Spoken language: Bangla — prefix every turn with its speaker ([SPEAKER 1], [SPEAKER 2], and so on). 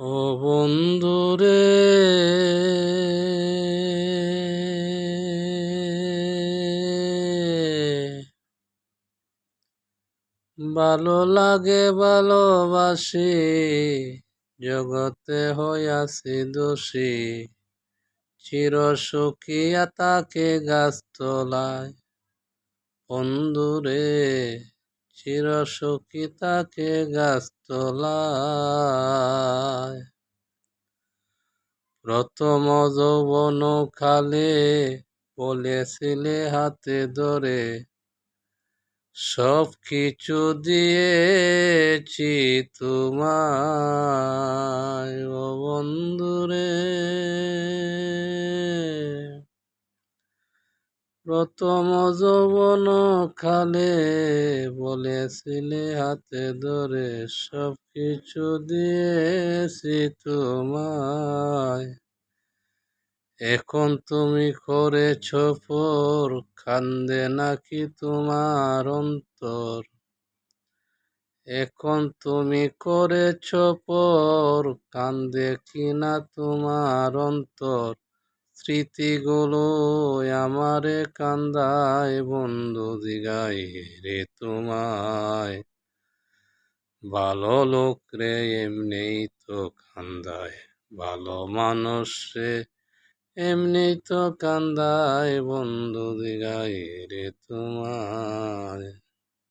[SPEAKER 1] ও বন্ধুরে। ভালো লাগে ভালোবাসি জগতে হইয়াছি দোষী। চির সুখিয়া তাকে গাছ তোলায় বন্ধুরে। চির সুখী তাকে তোলায় প্রথম যৌবন খালে বলেছিলে হাতে ধরে, সব কিছু দিয়েছি তোমায় বন্ধুরে। প্রথম যৌবন খালে বলেছিলে হাতে ধরে সব কিছু দিয়েছি তোমায়। এখন তুমি করেছ পর কান্দে নাকি তোমার অন্তর। এখন তুমি করেছ পর কান্দে কিনা তোমার অন্তর। স্মৃতিগুলো আমারে কান্দায়, বন্ধু দিগাই রে তোমায়। ভালো লোক রে এমনি তো কান্দায়। ভালো মানুষ রে এমনি তো কান্দায়, বন্ধু দিগাই রে তোমায়।